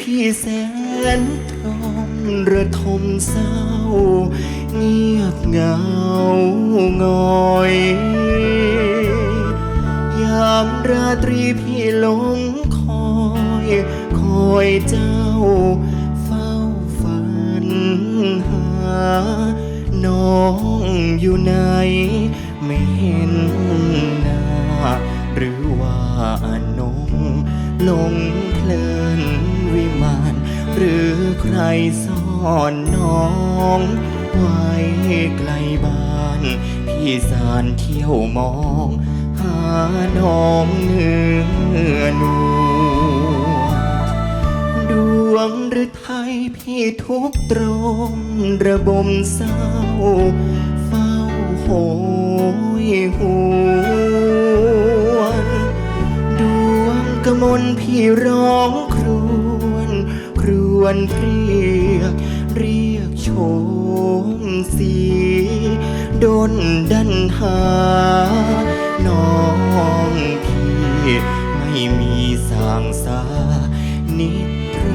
พี่แสนทมระทมเศร้า เงียบเหงาหงอย ยามราตรีพี่ลงคอย คอยเจ้า เฝ้าฝันหา น้องอยู่ไหน ใครซ่อนน้องไว้ไกลบ้าน พี่สารเที่ยวมอง หาน้องเนื้อนูดวงหรือไทยพี่ทุกตรมระบมเศร้า เฝ้าโหยหวนดวงกระมลพี่ร้องครว วญเรียก เรียกโชมสีดนดันหา น้องพี่ไม่มีสางสา นิทร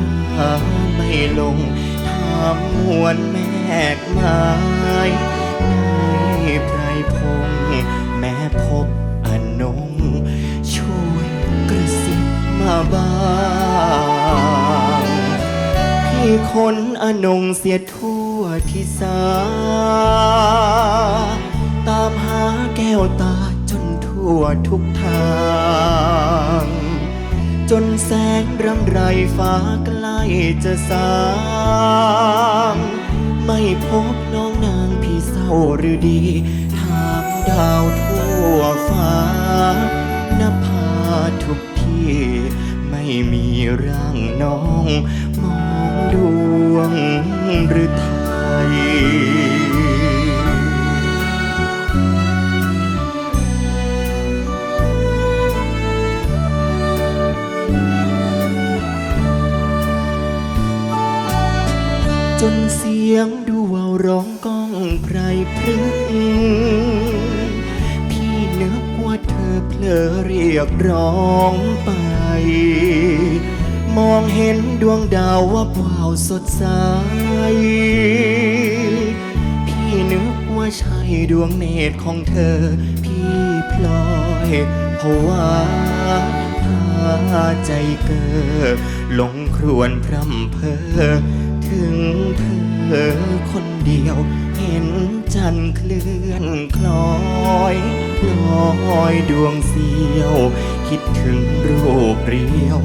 าไม่ลงถามมวลแมกไม้ในไพรพงษ์ คนอนงเสียทั่วที่สา ตามหาแก้วตาจนทั่วทุกทาง จนแสงรำไรฟ้าใกล้จะสางไม่พบน้องนางพี่เศร้าหรือดีถามดาวทั่วฟ้านภาทุกที่ ไม่มีร่างน้องมองดู วงหรือไทยจนเสียงดูวาร้องก้องไพรพรึกพี่นึกว่าเธอเพลอเรียกร้องไป มองเห็นดวงดาววับวาสดใส พี่นึกว่าใช่ดวงเนตรของเธอ พี่พลอยภาะวะพาใจเกอหลงครวนพร่ำเพอถึงเธอคนเดียว เห็นจันทร์เคลื่อนคลอยลอยดวงเสียว คิดถึงรูปเรียว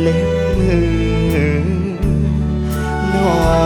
เล็บมือน้อง